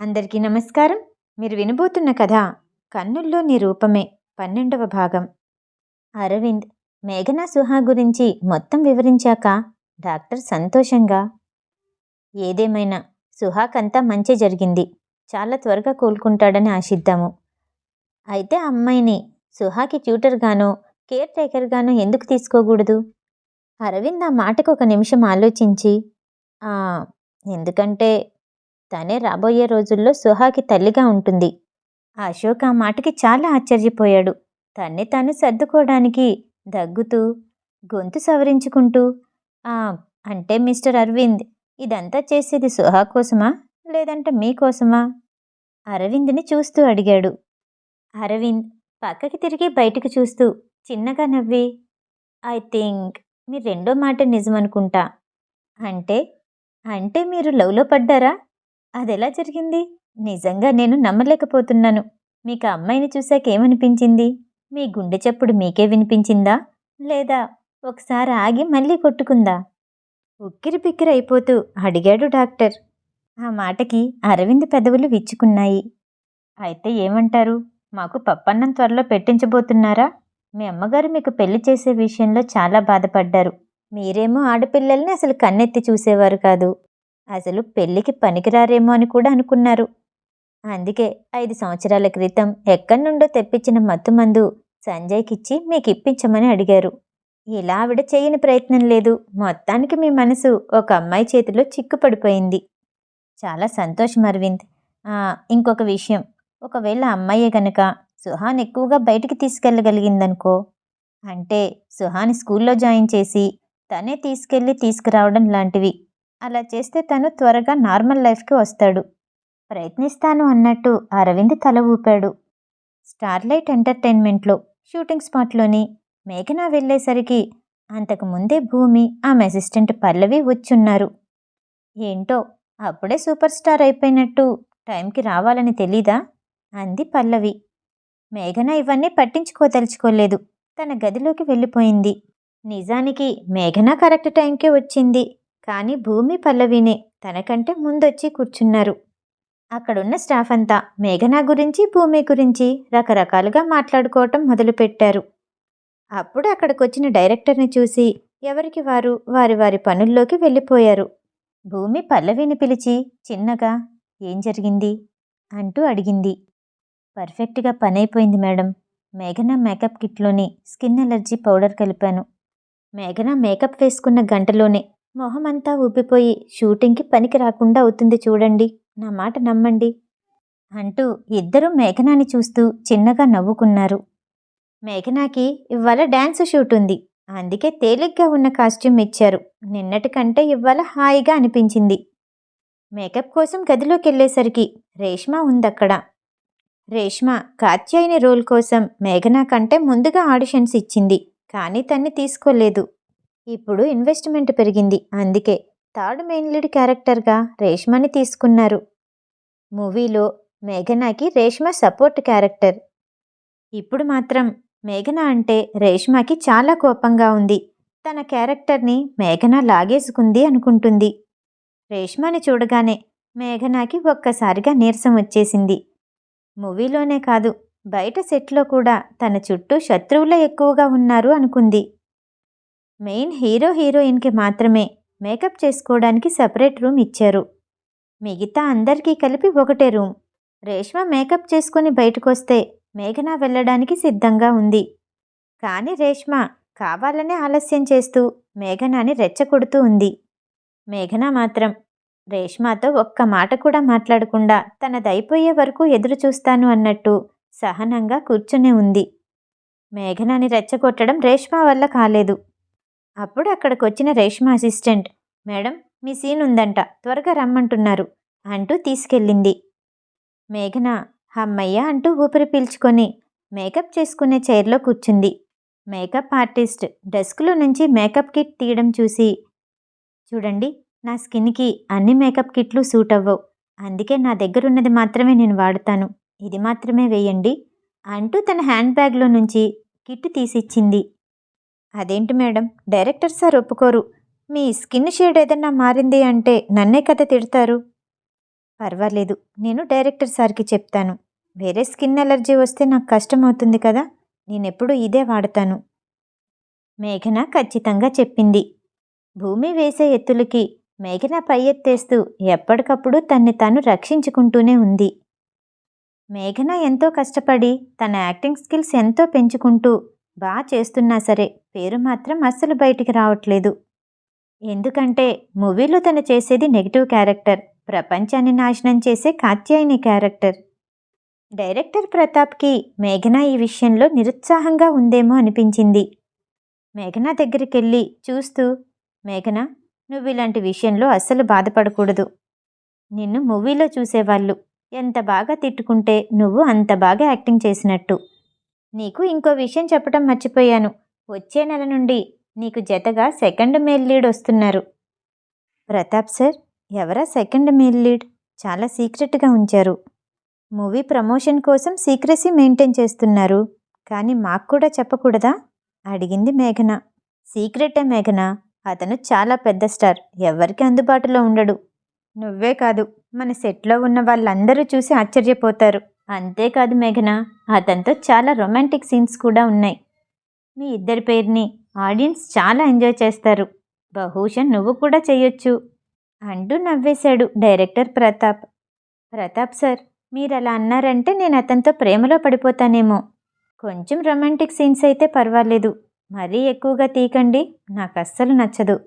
అందరికీ నమస్కారం. మీరు వినబోతున్న కథ కన్నుల్లో నీ రూపమే పన్నెండవ భాగం. అరవింద్ మేఘనా సుహా గురించి మొత్తం వివరించాక డాక్టర్ సంతోషంగా ఏదేమైనా సుహాకంతా మంచి జరిగింది. చాలా త్వరగా కోలుకుంటాడని ఆశిద్దాము. అయితే ఆ అమ్మాయిని సుహాకి ట్యూటర్గానో కేర్ టేకర్గానో ఎందుకు తీసుకోకూడదు? అరవింద్ ఆ మాటకు ఒక నిమిషం ఆలోచించి ఎందుకంటే తనే రాబోయే రోజుల్లో సుహాకి తల్లిగా ఉంటుంది. అశోక్ ఆ మాటకి చాలా ఆశ్చర్యపోయాడు. తన్ని తాను సర్దుకోవడానికి దగ్గుతూ గొంతు సవరించుకుంటూ "ఆ, అంటే మిస్టర్ అరవింద్ ఇదంతా చేసేది సుహా కోసమా? లేదంటే మీకోసమా అరవింద్ని చూస్తూ అడిగాడు. అరవింద్ పక్కకి తిరిగి బయటకు చూస్తూ చిన్నగా నవ్వి ఐ థింక్ మీ రెండో మాట నిజమనుకుంటా. అంటే అంటే మీరు లవ్లో పడ్డారా? అదెలా జరిగింది? నిజంగా నేను నమ్మలేకపోతున్నాను. మీకు ఆ అమ్మాయిని చూశాకేమనిపించింది? మీ గుండె చప్పుడు మీకే వినిపించిందా? లేదా ఒకసారి ఆగి మళ్ళీ కొట్టుకుందా? ఉక్కిరి బిక్కిరి అయిపోతూ అడిగాడు డాక్టర్. ఆ మాటకి అరవింద్ పెదవులు విచ్చుకున్నాయి. అయితే ఏమంటారు? మాకు పప్పన్నం త్వరలో పెట్టించబోతున్నారా? మీ అమ్మగారు మీకు పెళ్ళి చేసే విషయంలో చాలా బాధపడ్డారు. మీరేమో ఆడపిల్లల్ని అసలు కన్నెత్తి చూసేవారు కాదు. అసలు పెళ్ళికి పనికిరారేమో అని కూడా అనుకున్నారు. అందుకే ఐదు సంవత్సరాల క్రితం ఎక్కడి నుండో తెప్పించిన మత్తుమందు సంజయ్కిచ్చి మీకు ఇప్పించమని అడిగారు. ఇలా ఆవిడ చేయని ప్రయత్నం లేదు. మొత్తానికి మీ మనసు ఒక అమ్మాయి చేతిలో చిక్కుపడిపోయింది. చాలా సంతోషం అరవింద్. ఇంకొక విషయం. ఒకవేళ అమ్మాయే గనక సుహాన్ ఎక్కువగా బయటికి తీసుకెళ్ళగలిగిందనుకో అంటే సుహాని స్కూల్లో జాయిన్ చేసి తనే తీసుకెళ్ళి తీసుకురావడం లాంటివి అలా చేస్తే తను త్వరగా నార్మల్ లైఫ్కి వస్తాడు. ప్రయత్నిస్తాను అన్నట్టు అరవింద్ తల ఊపాడు. స్టార్లైట్ ఎంటర్టైన్మెంట్లో షూటింగ్ స్పాట్లోని మేఘన వెళ్ళేసరికి అంతకు ముందే భూమి ఆమె అసిస్టెంట్ పల్లవి వచ్చున్నారు. ఏంటో అప్పుడే సూపర్ స్టార్ అయిపోయినట్టు టైంకి రావాలని తెలీదా? అంది పల్లవి. మేఘన ఇవన్నీ పట్టించుకోదలుచుకోలేదు తన గదిలోకి వెళ్ళిపోయింది. నిజానికి మేఘన కరెక్ట్ టైంకే వచ్చింది. కానీ భూమి పల్లవినే. తనకంటే ముందొచ్చి కూర్చున్నారు. అక్కడున్న స్టాఫ్ అంతా మేఘన గురించి భూమి గురించి రకరకాలుగా మాట్లాడుకోవటం మొదలుపెట్టారు. అప్పుడు అక్కడికొచ్చిన డైరెక్టర్ని చూసి ఎవరికి వారు? వారి వారి పనుల్లోకి వెళ్ళిపోయారు. భూమి పల్లవిని పిలిచి చిన్నగా ఏం జరిగింది? అంటూ అడిగింది. పర్ఫెక్ట్గా పనైపోయింది మేడం. మేఘన మేకప్ కిట్లోని స్కిన్ ఎలర్జీ పౌడర్ కలిపాను. మేఘన మేకప్ వేసుకున్న గంటలోనే మొహమంతా ఉబ్బిపోయి షూటింగ్కి పనికి రాకుండా అవుతుంది చూడండి. నా మాట నమ్మండి. అంటూ ఇద్దరూ మేఘనాని చూస్తూ చిన్నగా నవ్వుకున్నారు. మేఘనాకి ఇవాళ డ్యాన్స్ షూట్ ఉంది అందుకే తేలిగ్గా ఉన్న కాస్ట్యూమ్ ఇచ్చారు. నిన్నటి కంటే ఇవాళ హాయిగా అనిపించింది. మేకప్ కోసం గదిలోకి వెళ్ళేసరికి రేష్మ ఉందక్కడ. రేష్మ కాత్యాయని రోల్ కోసం మేఘనా కంటే ముందుగా ఆడిషన్స్ ఇచ్చింది. కానీ తన్ని తీసుకోలేదు. ఇప్పుడు ఇన్వెస్ట్మెంట్ పెరిగింది. అందుకే థర్డ్ మెయిన్ లీడ్ క్యారెక్టర్గా రేష్మని తీసుకున్నారు. మూవీలో మేఘనాకి రేష్మ సపోర్ట్ క్యారెక్టర్ ఇప్పుడు మాత్రం మేఘన అంటే రేష్మకి చాలా కోపంగా ఉంది. తన క్యారెక్టర్ని మేఘన లాగేసుకుంది అనుకుంటుంది. రేష్మని చూడగానే మేఘనాకి ఒక్కసారిగా నీరసం వచ్చేసింది. మూవీలోనే కాదు బయట సెట్లో కూడా తన చుట్టూ శత్రువులే ఎక్కువగా ఉన్నారు అనుకుంది. మెయిన్ హీరో హీరోయిన్కి మాత్రమే మేకప్ చేసుకోవడానికి సపరేట్ రూమ్ ఇచ్చారు. మిగతా అందరికీ కలిపి ఒకటే రూమ్. రేష్మ మేకప్ చేసుకుని బయటకొస్తే మేఘన వెళ్ళడానికి సిద్ధంగా ఉంది. కానీ రేష్మ కావాలనే ఆలస్యం చేస్తూ మేఘనాని రెచ్చగొడుతూ ఉంది. మేఘన మాత్రం రేష్మాతో ఒక్క మాట కూడా మాట్లాడకుండా తనదైపోయే వరకు ఎదురు చూస్తాను అన్నట్టు సహనంగా కూర్చునే ఉంది. మేఘనాని రెచ్చగొట్టడం రేష్మా వల్ల కాలేదు. అప్పుడు అక్కడికి వచ్చిన రేష్మా అసిస్టెంట్ మేడం మీ సీన్ ఉందంట త్వరగా రమ్మంటున్నారు అంటూ తీసుకెళ్ళింది. మేఘన హమ్మయ్య అంటూ ఊపిరి పీల్చుకొని మేకప్ చేసుకునే చైర్లో కూర్చుంది. మేకప్ ఆర్టిస్ట్ డెస్క్లో నుంచి మేకప్ కిట్ తీయడం చూసి చూడండి నా స్కిన్కి అన్ని మేకప్ కిట్లు సూట్ అవ్వవు అందుకే నా దగ్గర ఉన్నది మాత్రమే నేను వాడతాను ఇది మాత్రమే వేయండి అంటూ తన హ్యాండ్ బ్యాగ్లో నుంచి కిట్ తీసిచ్చింది. అదేంటి మేడం? డైరెక్టర్ సార్ ఒప్పుకోరు. మీ స్కిన్ షేడ్ ఏదన్నా మారింది అంటే నన్నే కథ తిడతారు? పర్వాలేదు. నేను డైరెక్టర్ సార్కి చెప్తాను. వేరే స్కిన్ ఎలర్జీ వస్తే నాకు కష్టం అవుతుంది కదా? నేనెప్పుడు ఇదే వాడతాను. మేఘన ఖచ్చితంగా చెప్పింది. భూమి వేసే ఎత్తులకి మేఘన పై ఎత్తేస్తూ ఎప్పటికప్పుడు తన్ని తాను రక్షించుకుంటూనే ఉంది. మేఘన ఎంతో కష్టపడి తన యాక్టింగ్ స్కిల్స్ ఎంతో పెంచుకుంటూ బాగా చేస్తున్నా సరే పేరు మాత్రం అస్సలు బయటికి రావట్లేదు. ఎందుకంటే మూవీలో తను చేసేది నెగిటివ్ క్యారెక్టర్ ప్రపంచాన్ని నాశనం చేసే కాత్యాయని క్యారెక్టర్. డైరెక్టర్ ప్రతాప్కి మేఘన ఈ విషయంలో నిరుత్సాహంగా ఉందేమో అనిపించింది. మేఘన దగ్గరికి వెళ్ళి చూస్తూ మేఘన నువ్వు ఇలాంటి విషయంలో అస్సలు బాధపడకూడదు. నిన్ను మూవీలో చూసేవాళ్ళు. ఎంత బాగా తిట్టుకుంటే నువ్వు అంత బాగా యాక్టింగ్ చేసినట్టు. నీకు ఇంకో విషయం చెప్పడం మర్చిపోయాను. వచ్చే నెల నుండి నీకు జతగా సెకండ్ మేల్ లీడ్ వస్తున్నారు. ప్రతాప్ సార్ ఎవరా సెకండ్ మేల్ లీడ్? చాలా సీక్రెట్గా ఉంచారు. మూవీ ప్రమోషన్ కోసం సీక్రసీ మెయింటైన్ చేస్తున్నారు. కానీ మాకు కూడా చెప్పకూడదా? అడిగింది మేఘన. సీక్రెటే మేఘన. అతను చాలా పెద్ద స్టార్. ఎవరికి అందుబాటులో ఉండడు. నువ్వే కాదు మన సెట్లో ఉన్న వాళ్ళందరూ చూసి ఆశ్చర్యపోతారు. అంతేకాదు మేఘన అతనితో చాలా రొమాంటిక్ సీన్స్ కూడా ఉన్నాయి. మీ ఇద్దరి పేరుని ఆడియన్స్ చాలా ఎంజాయ్ చేస్తారు. బహుశా నువ్వు కూడా చేయొచ్చు అంటూ నవ్వేశాడు డైరెక్టర్ ప్రతాప్. ప్రతాప్ సార్ మీరు అలా అన్నారంటే నేను అతనితో ప్రేమలో పడిపోతానేమో. కొంచెం రొమాంటిక్ సీన్స్ అయితే పర్వాలేదు. మరీ ఎక్కువగా తీకండి నాకు అస్సలు నచ్చదు.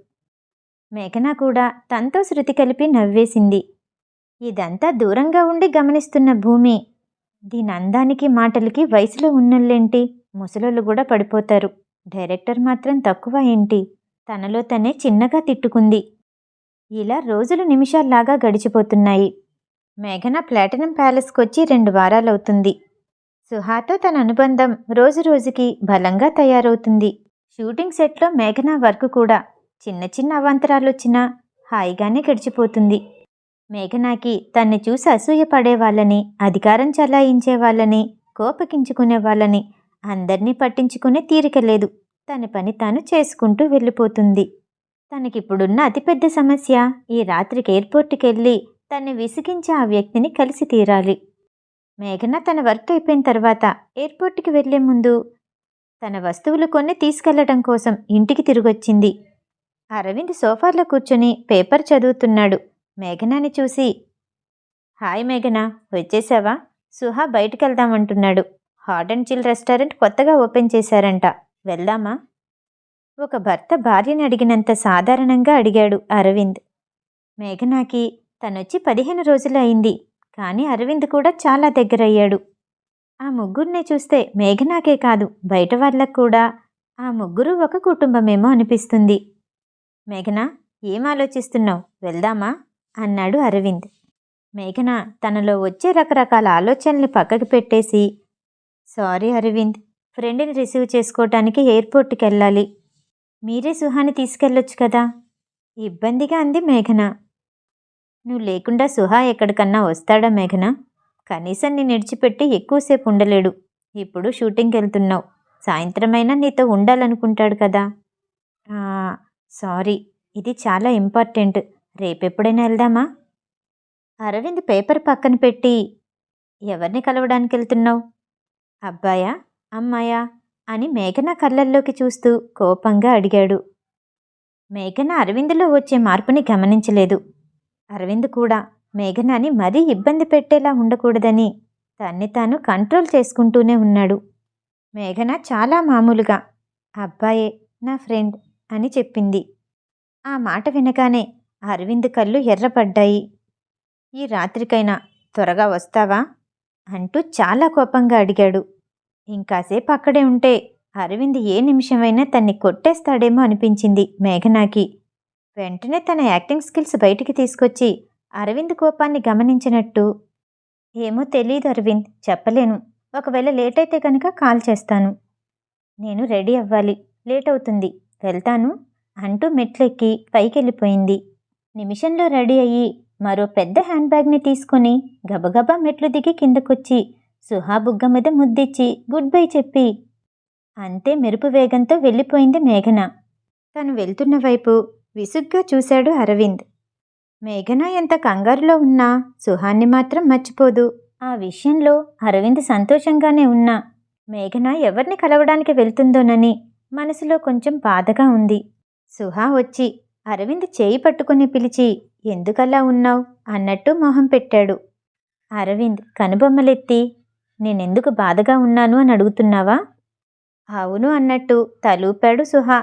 మేఘన కూడా తనతో శృతి కలిపి నవ్వేసింది. ఇదంతా దూరంగా ఉండి గమనిస్తున్న భూమి. దీని అందానికి మాటలకి వయసులో ఉన్నోళ్ళేంటి? ముసలోళ్ళు కూడా పడిపోతారు. డైరెక్టర్ మాత్రం తక్కువ ఏంటి? తనలో తనే చిన్నగా తిట్టుకుంది. ఇలా రోజులు నిమిషాల్లాగా గడిచిపోతున్నాయి. మేఘన ప్లాటినం ప్యాలెస్కి వచ్చి రెండు వారాలవుతుంది. సుహాతో తన అనుబంధం రోజు రోజుకి బలంగా తయారవుతుంది. షూటింగ్ సెట్లో మేఘన వర్క్ కూడా. చిన్న చిన్న అవాంతరాలు వచ్చినా హాయిగానే గడిచిపోతుంది. మేఘనాకి తన్ని చూసి అసూయ పడే వాళ్ళని అధికారం చలాయించే వాళ్ళని కోపగించుకునే వాళ్ళని అందరినీ పట్టించుకునే తీరిక లేదు. తన పని తాను చేసుకుంటూ వెళ్ళిపోతుంది. తనకిప్పుడున్న అతిపెద్ద సమస్య ఈ రాత్రికి ఎయిర్పోర్ట్కి వెళ్ళి తన్ని విసిగించే ఆ వ్యక్తిని కలిసి తీరాలి. మేఘన తన వర్క్ అయిపోయిన తర్వాత ఎయిర్పోర్ట్కి వెళ్ళే ముందు తన వస్తువులు కొన్ని తీసుకెళ్ళడం కోసం ఇంటికి తిరిగొచ్చింది. అరవింద్ సోఫాలో కూర్చొని పేపర్ చదువుతున్నాడు. మేఘనాని చూసి హాయ్ మేఘన వచ్చేసావా? సుహా బయటికి వెళ్దామంటున్నాడు హాట్ అండ్ చిల్ రెస్టారెంట్ కొత్తగా ఓపెన్ చేశారంట. వెళ్దామా? ఒక భర్త భార్యని అడిగినంత సాధారణంగా అడిగాడు అరవింద్. మేఘనాకి తనొచ్చి పదిహేను రోజులు అయింది కానీ అరవింద్ కూడా చాలా దగ్గరయ్యాడు. ఆ ముగ్గురినే చూస్తే మేఘనాకే కాదు బయట వాళ్ళకు కూడా. ఆ ముగ్గురు ఒక కుటుంబమేమో అనిపిస్తుంది. మేఘనా ఏం ఆలోచిస్తున్నావు? వెళ్దామా? అన్నాడు అరవింద్. మేఘన తనలో వచ్చే రకరకాల ఆలోచనల్ని పక్కకి పెట్టేసి సారీ అరవింద్ ఫ్రెండ్ని రిసీవ్ చేసుకోవటానికి ఎయిర్పోర్ట్కి వెళ్ళాలి. మీరే సుహాని తీసుకెళ్ళొచ్చు కదా. ఇబ్బందిగా అంది మేఘన. నువ్వు లేకుండా సుహా ఎక్కడికన్నా వస్తాడా మేఘన? కనీసం నేను విడిచిపెట్టి ఎక్కువసేపు ఉండలేడు. ఇప్పుడు షూటింగ్కి వెళ్తున్నావు. సాయంత్రమైనా నీతో ఉండాలనుకుంటాడు కదా. సారీ. ఇది చాలా ఇంపార్టెంట్. రేపెప్పుడైనా వెళ్దామా? అరవింద్ పేపర్ పక్కన పెట్టి ఎవరిని కలవడానికి వెళ్తున్నావు అబ్బాయా? అమ్మాయా? అని మేఘన కళ్ళల్లోకి చూస్తూ కోపంగా అడిగాడు. మేఘన అరవింద్లో వచ్చే మార్పుని గమనించలేదు. అరవింద్ కూడా మేఘనాని మరీ ఇబ్బంది పెట్టేలా ఉండకూడదని తన్ని తాను కంట్రోల్ చేసుకుంటూనే ఉన్నాడు. మేఘన చాలా మామూలుగా అబ్బాయే నా ఫ్రెండ్ అని చెప్పింది. ఆ మాట వినగానే అరవింద్ కళ్ళు ఎర్రపడ్డాయి ఈ రాత్రికైనా త్వరగా వస్తావా? అంటూ చాలా కోపంగా అడిగాడు. ఇంకాసేపు అక్కడే ఉంటే అరవింద్ ఏ నిమిషమైనా తన్ని కొట్టేస్తాడేమో అనిపించింది మేఘనాకి. వెంటనే తన యాక్టింగ్ స్కిల్స్ బయటికి తీసుకొచ్చి అరవింద్ కోపాన్ని గమనించినట్టు. ఏమో తెలియదు అరవింద్ చెప్పలేను. ఒకవేళ లేట్ అయితే కనుక కాల్ చేస్తాను. నేను రెడీ అవ్వాలి. లేట్ అవుతుంది. వెళ్తాను అంటూ మెట్లెక్కి పైకెళ్ళిపోయింది. నిమిషంలో రెడీ అయ్యి మరో పెద్ద హ్యాండ్ బ్యాగ్ని తీసుకొని గబగబా మెట్లు దిగి కిందకొచ్చి సుహా బుగ్గ మీద ముద్దిచ్చి గుడ్ బై చెప్పి అంతే మెరుపు వేగంతో వెళ్ళిపోయింది మేఘన. తను వెళ్తున్న వైపు విసుగ్గా చూశాడు అరవింద్. మేఘన ఎంత కంగారులో ఉన్నా సుహాన్ని మాత్రం మర్చిపోదు. ఆ విషయంలో అరవింద్ సంతోషంగానే ఉన్నా. మేఘన ఎవరిని కలవడానికి వెళ్తుందోనని మనసులో కొంచెం బాధగా ఉంది. సుహా వచ్చి అరవింద్ చేయి పట్టుకుని పిలిచి ఎందుకలా ఉన్నావు? అన్నట్టు మొహం పెట్టాడు. అరవింద్ కనుబొమ్మలెత్తి నేనెందుకు బాధగా ఉన్నాను? అని అడుగుతున్నావా? అవును అన్నట్టు తలూపాడు సుహా.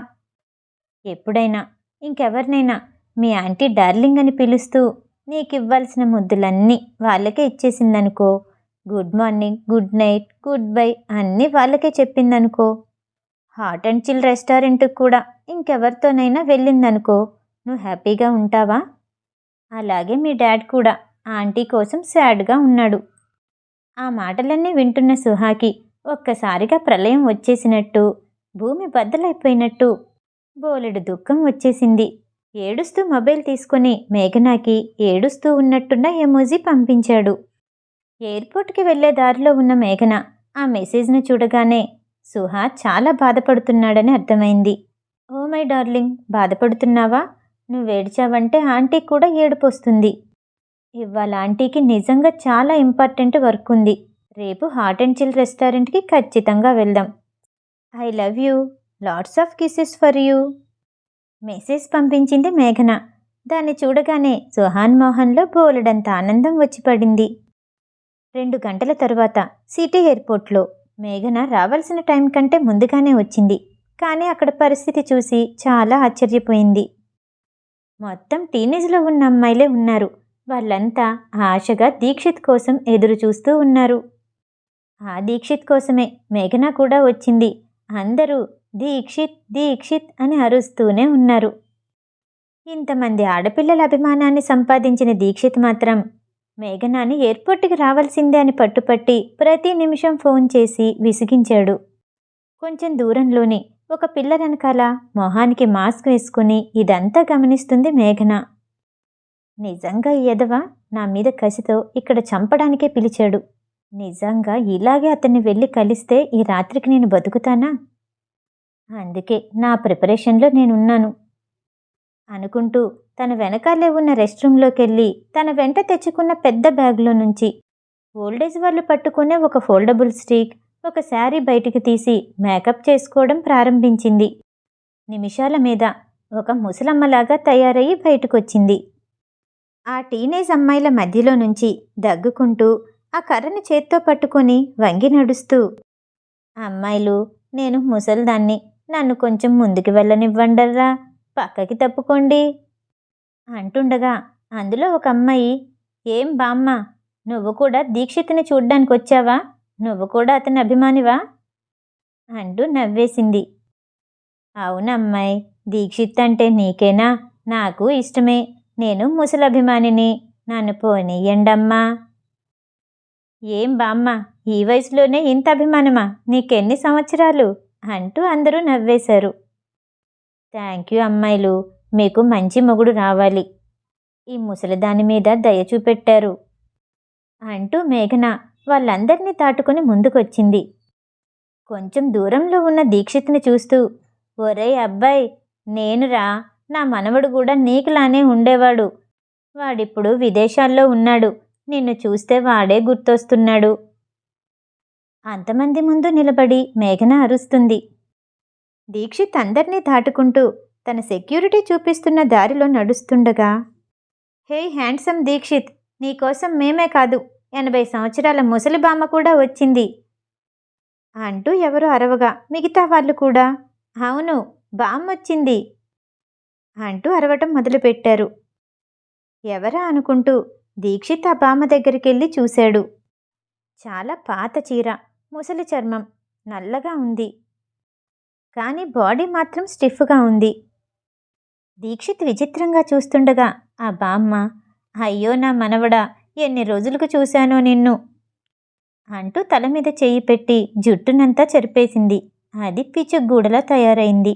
ఎప్పుడైనా ఇంకెవరినైనా మీ ఆంటీ డార్లింగ్ అని పిలుస్తూ నీకు ఇవ్వాల్సిన ముద్దులన్నీ వాళ్ళకే ఇచ్చేసిందనుకో good morning good night goodbye అన్నీ వాళ్ళకే చెప్పిందనుకో హాట్ అండ్ చిల్ రెస్టారెంట్కి కూడా ఇంకెవరితోనైనా వెళ్ళిందనుకో నువ్వు హ్యాపీగా ఉంటావా? అలాగే మీ డాడ్ కూడా ఆంటీ కోసం సాడ్గా ఉన్నాడు. ఆ మాటలన్నీ వింటున్న సుహాకి ఒక్కసారిగా ప్రళయం వచ్చేసినట్టు భూమి బద్దలైపోయినట్టు బోలెడు దుఃఖం వచ్చేసింది. ఏడుస్తూ మొబైల్ తీసుకుని మేఘనాకి ఏడుస్తూ ఉన్నట్టున్న ఎమోజీ పంపించాడు. ఎయిర్పోర్ట్కి వెళ్ళే దారిలో ఉన్న మేఘన ఆ మెసేజ్ను చూడగానే సుహా చాలా బాధపడుతున్నాడని అర్థమైంది. ఓ మై డార్లింగ్ బాధపడుతున్నావా? నువ్వు ఆంటీ కూడా ఏడుపొస్తుంది. ఇవాళ ఆంటీకి నిజంగా చాలా ఇంపార్టెంట్ వర్క్ ఉంది. రేపు హాట్ అండ్ చిల్ రెస్టారెంట్కి ఖచ్చితంగా వెళ్దాం. I love you. Lots of kisses for you. Message పంపించింది మేఘన. దాన్ని చూడగానే సుహాన్ మోహన్లో బోలెడంత ఆనందం వచ్చిపడింది రెండు గంటల తరువాత సిటీ ఎయిర్పోర్ట్లో మేఘన రావాల్సిన టైం కంటే ముందుగానే వచ్చింది. కానీ అక్కడ పరిస్థితి చూసి చాలా ఆశ్చర్యపోయింది. మొత్తం టీనేజ్లో ఉన్న అమ్మాయిలే ఉన్నారు. వాళ్ళంతా ఆశగా దీక్షిత్ కోసం ఎదురు చూస్తూ ఉన్నారు. ఆ దీక్షిత్ కోసమే మేఘన కూడా వచ్చింది. అందరూ దీక్షిత్ దీక్షిత్ అని అరుస్తూనే ఉన్నారు. ఇంతమంది ఆడపిల్లల అభిమానాన్ని సంపాదించిన దీక్షిత్ మాత్రం మేఘనాని ఎయిర్పోర్ట్కి రావాల్సిందే అని పట్టుపట్టి ప్రతి నిమిషం ఫోన్ చేసి విసిగించాడు. కొంచెం దూరంలోనే ఒక పిల్ల వెనకాల మొహానికి మాస్క్ వేసుకుని ఇదంతా గమనిస్తుంది మేఘన. నిజంగా ఈ ఎదవ నా మీద కసితో ఇక్కడ చంపడానికే పిలిచాడు. నిజంగా ఇలాగే అతన్ని వెళ్ళి కలిస్తే ఈ రాత్రికి నేను బతుకుతానా? అందుకే నా ప్రిపరేషన్లో నేనున్నాను. అనుకుంటూ తన వెనకాలే ఉన్న రెస్ట్ రూమ్లోకి వెళ్ళి తన వెంట తెచ్చుకున్న పెద్ద బ్యాగ్లో నుంచి ఓల్డేజ్ వాళ్ళు పట్టుకునే ఒక ఫోల్డబుల్ స్టిక్ ఒక శారీ బయటికి తీసి మేకప్ చేసుకోవడం ప్రారంభించింది. నిమిషాల మీద ఒక ముసలమ్మలాగా తయారయ్యి బయటకొచ్చింది. ఆ టీనేజ్ అమ్మాయిల మధ్యలో నుంచి దగ్గుకుంటూ ఆ కర్రని చేత్తో పట్టుకొని వంగి నడుస్తూ అమ్మాయిలు నేను ముసల్దాన్ని. నన్ను కొంచెం ముందుకు వెళ్ళనివ్వండర్రా. పక్కకి తప్పుకోండి. అంటుండగా అందులో ఒక అమ్మాయి ఏం బామ్మ నువ్వు కూడా దీక్షిత్ని చూడ్డానికి వచ్చావా? నువ్వు కూడా అతని అభిమానివా? అంటూ నవ్వేసింది. అవునమ్మాయి దీక్షిత్ అంటే నీకేనా? నాకు ఇష్టమే. నేను ముసలభిమానిని. నన్ను పోనీయండమ్మా. ఏం బామ్మ ఈ వయసులోనే ఇంత అభిమానమా? నీకెన్ని సంవత్సరాలు? అంటూ అందరూ నవ్వేశారు. థ్యాంక్ యూ అమ్మాయిలు. మీకు మంచి మొగుడు రావాలి. ఈ ముసలిదాని మీద దయ చూపెట్టారు. అంటూ మేఘన వాళ్ళందరినీ తాటుకుని ముందుకొచ్చింది. కొంచెం దూరంలో ఉన్న దీక్షిత్ని చూస్తూ ఒరే అబ్బాయి నేనురా. నా మనవడు కూడా నీకులానే ఉండేవాడు. వాడిప్పుడు విదేశాల్లో ఉన్నాడు. నిన్ను చూస్తే వాడే గుర్తొస్తున్నాడు. అంతమంది ముందు నిలబడి మేఘన అరుస్తుంది. దీక్షిత్ అందరినీ దాటుకుంటూ తన సెక్యూరిటీ చూపిస్తున్న దారిలో నడుస్తుండగా హే హ్యాండ్సమ్ దీక్షిత్ నీకోసం మేమే కాదు ఎనభై సంవత్సరాల ముసలి బామ్మ కూడా వచ్చింది. అంటూ ఎవరు అరవగా మిగతా వాళ్ళు కూడా? అవును బామ్మ వచ్చింది. అంటూ అరవటం మొదలుపెట్టారు. ఎవరా అనుకుంటూ దీక్షిత్ ఆ బామ్మ దగ్గరికెళ్ళి చూశాడు. చాలా పాత చీర ముసలి చర్మం నల్లగా ఉంది. కానీ బాడీ మాత్రం స్టిఫ్గా ఉంది. దీక్షిత్ విచిత్రంగా చూస్తుండగా ఆ బామ్మ అయ్యో నా మనవడా ఎన్ని రోజులకు చూశానో నిన్ను అంటూ తల మీద చేయి పెట్టి జుట్టునంతా చెరిపేసింది. అది పిచ్చుగూడలా తయారైంది.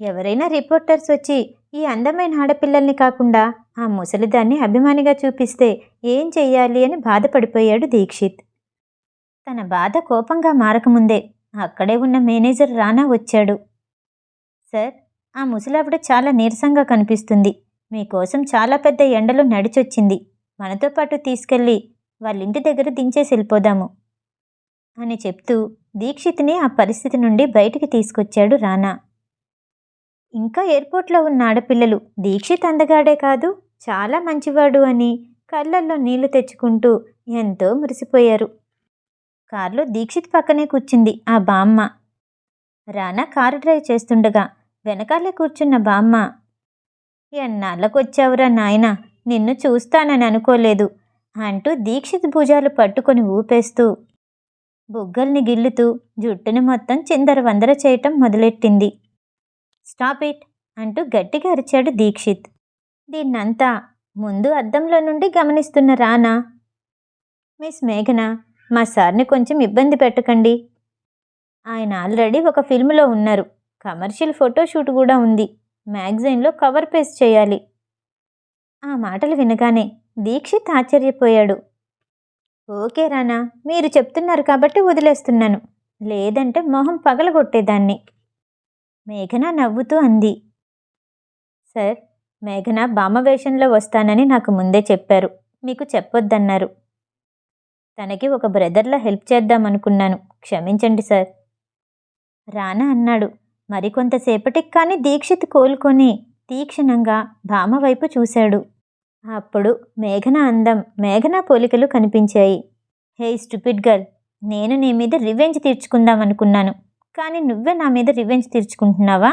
ఎవరైనా రిపోర్టర్స్ వచ్చి ఈ అందమైన ఆడపిల్లల్ని కాకుండా ఆ ముసలిదాన్ని అభిమానిగా చూపిస్తే ఏం చెయ్యాలి అని బాధపడిపోయాడు దీక్షిత్. తన బాధ కోపంగా మారకముందే అక్కడే ఉన్న మేనేజర్ రానా వచ్చాడు. సార్ ఆ ముసలావిడ చాలా నీరసంగా కనిపిస్తుంది. మీకోసం చాలా పెద్ద ఎండలో నడిచొచ్చింది. మనతో పాటు తీసుకెళ్ళి వాళ్ళ ఇంటి దగ్గర దించేసి వెళ్ళిపోదాము. అని చెప్తూ దీక్షిత్ని ఆ పరిస్థితి నుండి బయటికి తీసుకొచ్చాడు రానా. ఇంకా ఎయిర్పోర్ట్లో ఉన్న ఆడపిల్లలు దీక్షిత్ అందగాడే కాదు చాలా మంచివాడు అని కళ్ళల్లో నీళ్ళు తెచ్చుకుంటూ ఎంతో మురిసిపోయారు. కారులో దీక్షిత్ పక్కనే కూర్చుంది ఆ బామ్మ. రానా కారు డ్రైవ్ చేస్తుండగా వెనకాలే కూర్చున్న బామ్మ. ఎన్నాళ్ళకొచ్చావురా నాయన? నిన్ను చూస్తానని అనుకోలేదు అంటూ దీక్షిత్ భుజాలు పట్టుకొని ఊపేస్తూ బుగ్గల్ని గిల్లుతూ జుట్టుని మొత్తం చిందరవందర చేయటం మొదలెట్టింది. స్టాప్ ఇట్ అంటూ గట్టిగా అరిచాడు దీక్షిత్. దీన్నంతా ముందు అద్దంలో నుండి గమనిస్తున్న రానా? మిస్ మేఘన మా సార్ని కొంచెం ఇబ్బంది పెట్టకండి. ఆయన ఆల్రెడీ ఒక ఫిల్మ్లో ఉన్నారు. కమర్షియల్ ఫోటోషూట్ కూడా ఉంది. మ్యాగజైన్లో కవర్ పేస్ట్ చేయాలి. ఆ మాటలు వినగానే దీక్షిత్ ఆశ్చర్యపోయాడు. ఓకే రానా మీరు చెప్తున్నారు కాబట్టి వదిలేస్తున్నాను. లేదంటే మొహం పగలగొట్టేదాన్ని. మేఘన నవ్వుతూ అంది. సార్ మేఘన బామ్మ వేషంలో వస్తానని నాకు ముందే చెప్పారు. మీకు చెప్పొద్దన్నారు. తనకి ఒక బ్రదర్లా హెల్ప్ చేద్దామనుకున్నాను. క్షమించండి సార్. రానా అన్నాడు. మరికొంతసేపటికి కానీ దీక్షిత్ కోలుకొని తీక్షణంగా భామ వైపు చూశాడు. అప్పుడు మేఘన అందం మేఘన పోలికలు కనిపించాయి. హే స్టూపిడ్ గర్ల్ నేను నీ మీద రివెంజ్ తీర్చుకుందామనుకున్నాను. కానీ నువ్వే నా మీద రివెంజ్ తీర్చుకుంటున్నావా?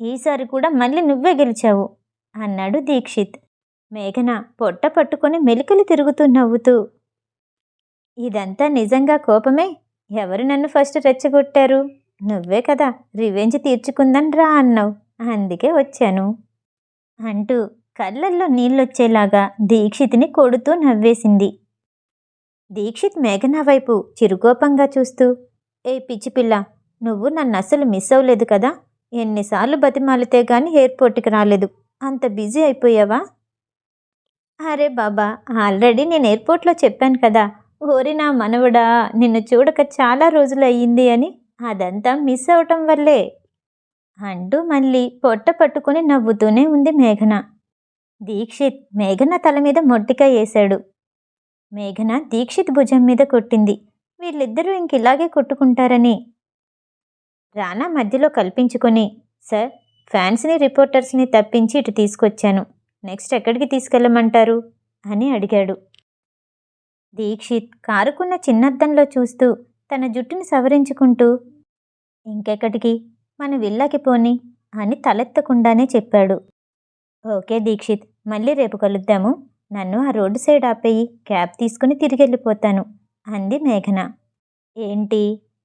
ఈసారి కూడా మళ్ళీ నువ్వే గెలిచావు అన్నాడు దీక్షిత్. మేఘన పొట్ట పట్టుకొని మెలికలు తిరుగుతూ నవ్వుతూ. ఇదంతా నిజంగా కోపమే? ఎవరు నన్ను ఫస్ట్ రెచ్చగొట్టారు? నువ్వే కదా రివెంజ్ తీర్చుకుందని రా అన్నావు. అందుకే వచ్చాను. అంటూ కళ్ళల్లో నీళ్ళొచ్చేలాగా దీక్షిత్ని కొడుతూ నవ్వేసింది. దీక్షిత్ మేఘనా వైపు చిరుకోపంగా చూస్తూ ఏ పిచ్చి పిల్ల నువ్వు నన్ను అస్సలు మిస్ అవ్వలేదు కదా? ఎన్నిసార్లు బతిమాలితే గాని ఎయిర్పోర్ట్కి రాలేదు. అంత బిజీ అయిపోయావా? అరే బాబా ఆల్రెడీ నేను ఎయిర్పోర్ట్లో చెప్పాను కదా ఓరి నా మనవడా నిన్ను చూడక చాలా రోజులు అయ్యింది అని అదంతా మిస్ అవటం వల్లే. అంటూ మళ్ళీ పొట్ట పట్టుకుని నవ్వుతూనే ఉంది మేఘన. దీక్షిత్ మేఘన తల మీద మొట్టికాయ వేశాడు మేఘన దీక్షిత్ భుజం మీద కొట్టింది. వీళ్ళిద్దరూ ఇంక ఇలాగే కొట్టుకుంటారని. రానా మధ్యలో కల్పించుకొని సార్ ఫ్యాన్స్ని రిపోర్టర్స్ని తప్పించి ఇటు తీసుకొచ్చాను. నెక్స్ట్ ఎక్కడికి తీసుకెళ్ళమంటారు? అని అడిగాడు. దీక్షిత్ కారుకున్న చిన్నద్దంలో చూస్తూ తన జుట్టుని సవరించుకుంటూ ఇంకెక్కడికి? మన విల్లాకి పోని అని తలెత్తకుండానే చెప్పాడు. ఓకే దీక్షిత్ మళ్ళీ రేపు కలుద్దాము. నన్ను ఆ రోడ్డు సైడ్ ఆపేయి క్యాబ్ తీసుకుని తిరిగి వెళ్ళిపోతాను అంది మేఘన. ఏంటి?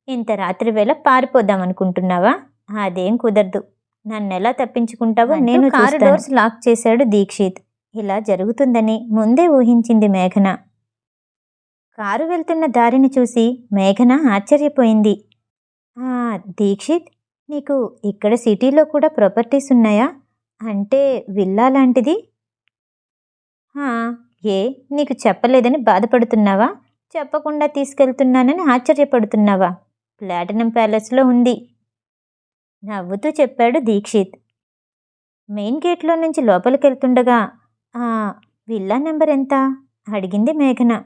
ఇంత రాత్రి వేళ పారిపోదాం అనుకుంటున్నావా? అదేం కుదరదు. నన్నెలా తప్పించుకుంటావో నేను కారు డోర్స్ లాక్ చేశాడు దీక్షిత్. ఇలా జరుగుతుందని ముందే ఊహించింది మేఘన. కారు వెళ్తున్న దారిని చూసి మేఘన ఆశ్చర్యపోయింది. "ఆ, దీక్షిత్ నీకు ఇక్కడ సిటీలో కూడా ప్రాపర్టీస్ ఉన్నాయా? అంటే విల్లా లాంటిది? ఏ నీకు చెప్పలేదని బాధపడుతున్నావా? చెప్పకుండా తీసుకెళ్తున్నానని ఆశ్చర్యపడుతున్నావా? ప్లాటినం ప్యాలెస్లో ఉంది. నవ్వుతూ చెప్పాడు దీక్షిత్. మెయిన్ గేట్లో నుంచి లోపలికి వెళ్తుండగా "ఆ, విల్లా నెంబర్ ఎంత? అడిగింది మేఘన.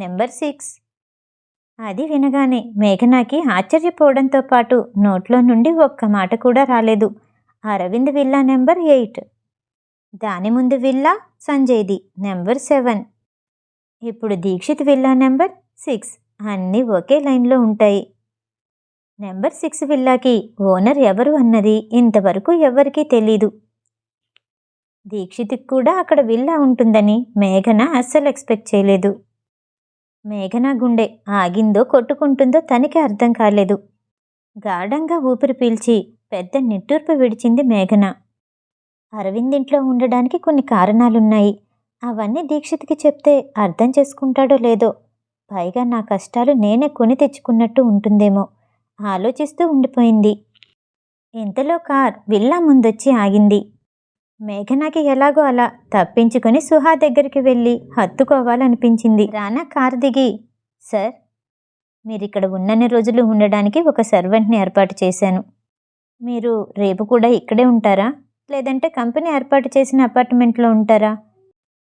Number six. అది వినగానే మేఘనాకి ఆశ్చర్యపోవడంతో పాటు నోట్లో నుండి ఒక్క మాట కూడా రాలేదు. Aravind villa number eight. దాని ముందు విల్లా సంజయ్ది నెంబర్ సెవెన్. ఇప్పుడు దీక్షిత్ విల్లా నెంబర్ సిక్స్. అన్నీ ఒకే లైన్లో ఉంటాయి. నెంబర్ సిక్స్ విల్లాకి ఓనర్ ఎవరు అన్నది ఇంతవరకు ఎవరికీ తెలీదు. దీక్షిత్కి కూడా అక్కడ విల్లా ఉంటుందని మేఘన అస్సలు ఎక్స్పెక్ట్ చేయలేదు. మేఘన గుండె ఆగిందో కొట్టుకుంటుందో తనకి అర్థం కాలేదు. గాఢంగా ఊపిరి పీల్చి పెద్ద నిట్టూర్పు విడిచింది మేఘన. అరవింద్ ఇంట్లో ఉండడానికి కొన్ని కారణాలున్నాయి. అవన్నీ దీక్షిత్కి చెప్తే అర్థం చేసుకుంటాడో లేదో. పైగా నా కష్టాలు నేనే కొని తెచ్చుకున్నట్టు ఉంటుందేమో. ఆలోచిస్తూ ఉండిపోయింది. ఇంతలో కార్ విల్లా ముందొచ్చి ఆగింది. మేఘనాకి ఎలాగో అలా తప్పించుకుని సుహా దగ్గరికి వెళ్ళి హత్తుకోవాలనిపించింది. రానా కార్ దిగి సార్ మీరిక్కడ ఉన్నన్ని రోజులు ఉండడానికి ఒక సర్వెంట్ని ఏర్పాటు చేశాను. మీరు రేపు కూడా ఇక్కడే ఉంటారా? లేదంటే కంపెనీ ఏర్పాటు చేసిన అపార్ట్మెంట్లో ఉంటారా?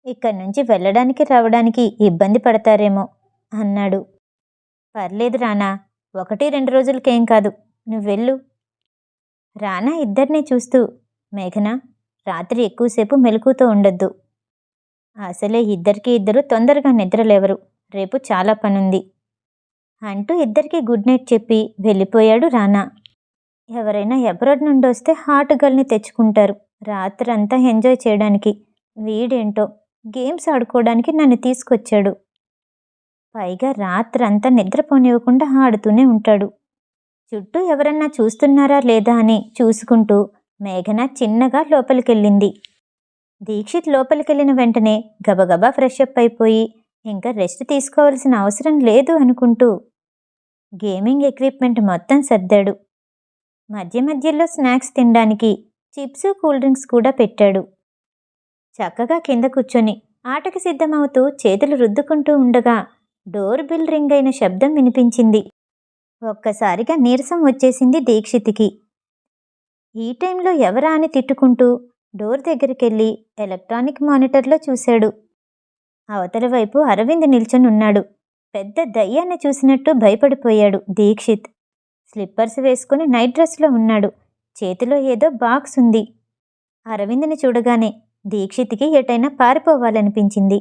ఇక్కడి నుంచి వెళ్ళడానికి రావడానికి ఇబ్బంది పడతారేమో అన్నాడు. పర్లేదు రానా ఒకటి రెండు రోజులకేం కాదు. నువ్వు వెళ్ళు రానా ఇద్దరినీ చూస్తూ మేఘన రాత్రి ఎక్కువసేపు మెలకుతో ఉండొద్దు. అసలే ఇద్దరికి ఇద్దరు తొందరగా నిద్రలేవరు. రేపు చాలా పనుంది. అంటూ ఇద్దరికీ గుడ్ నైట్ చెప్పి వెళ్ళిపోయాడు రానా. ఎవరైనా ఎబ్రాడ్ నుండి వస్తే హాట్ గర్ల్ని తెచ్చుకుంటారు. రాత్రంతా ఎంజాయ్ చేయడానికి. వీడేంటో గేమ్స్ ఆడుకోవడానికి నన్ను తీసుకొచ్చాడు. పైగా రాత్రంతా నిద్రపోనివ్వకుండా ఆడుతూనే ఉంటాడు. చుట్టూ ఎవరన్నా చూస్తున్నారా లేదా అని చూసుకుంటూ మేఘన చిన్నగా లోపలికెళ్ళింది. దీక్షిత్ లోపలికెళ్ళిన వెంటనే గబగబా ఫ్రెష్ అప్ అయిపోయి ఇంకా రెస్ట్ తీసుకోవాల్సిన అవసరం లేదు అనుకుంటూ గేమింగ్ ఎక్విప్మెంట్ మొత్తం సర్దాడు. మధ్య మధ్యలో స్నాక్స్ తినడానికి చిప్స్ కూల్ డ్రింక్స్ కూడా పెట్టాడు. చక్కగా కింద కూర్చొని ఆటకి సిద్ధమవుతూ చేతులు రుద్దుకుంటూ ఉండగా డోర్ బిల్ రింగ్ అయిన శబ్దం వినిపించింది. ఒక్కసారిగా నీరసం వచ్చేసింది దీక్షిత్కి. ఈ టైంలో ఎవరా అని తిట్టుకుంటూ డోర్ దగ్గరికెళ్ళి ఎలక్ట్రానిక్ మానిటర్లో చూశాడు. అవతల వైపు అరవింద్ నిల్చొని ఉన్నాడు. పెద్ద దయ్యాన్ని చూసినట్టు భయపడిపోయాడు దీక్షిత్. స్లిప్పర్స్ వేసుకుని నైట్ డ్రెస్లో ఉన్నాడు. చేతిలో ఏదో బాక్స్ ఉంది. అరవింద్ని చూడగానే దీక్షిత్కి ఎటైనా పారిపోవాలనిపించింది.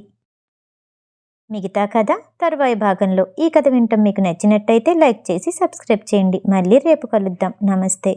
మిగతా కథ తర్వాయి భాగంలో. ఈ కథ వింటాం మీకు నచ్చినట్టయితే లైక్ చేసి సబ్స్క్రైబ్ చేయండి. మళ్ళీ రేపు కలుద్దాం. నమస్తే.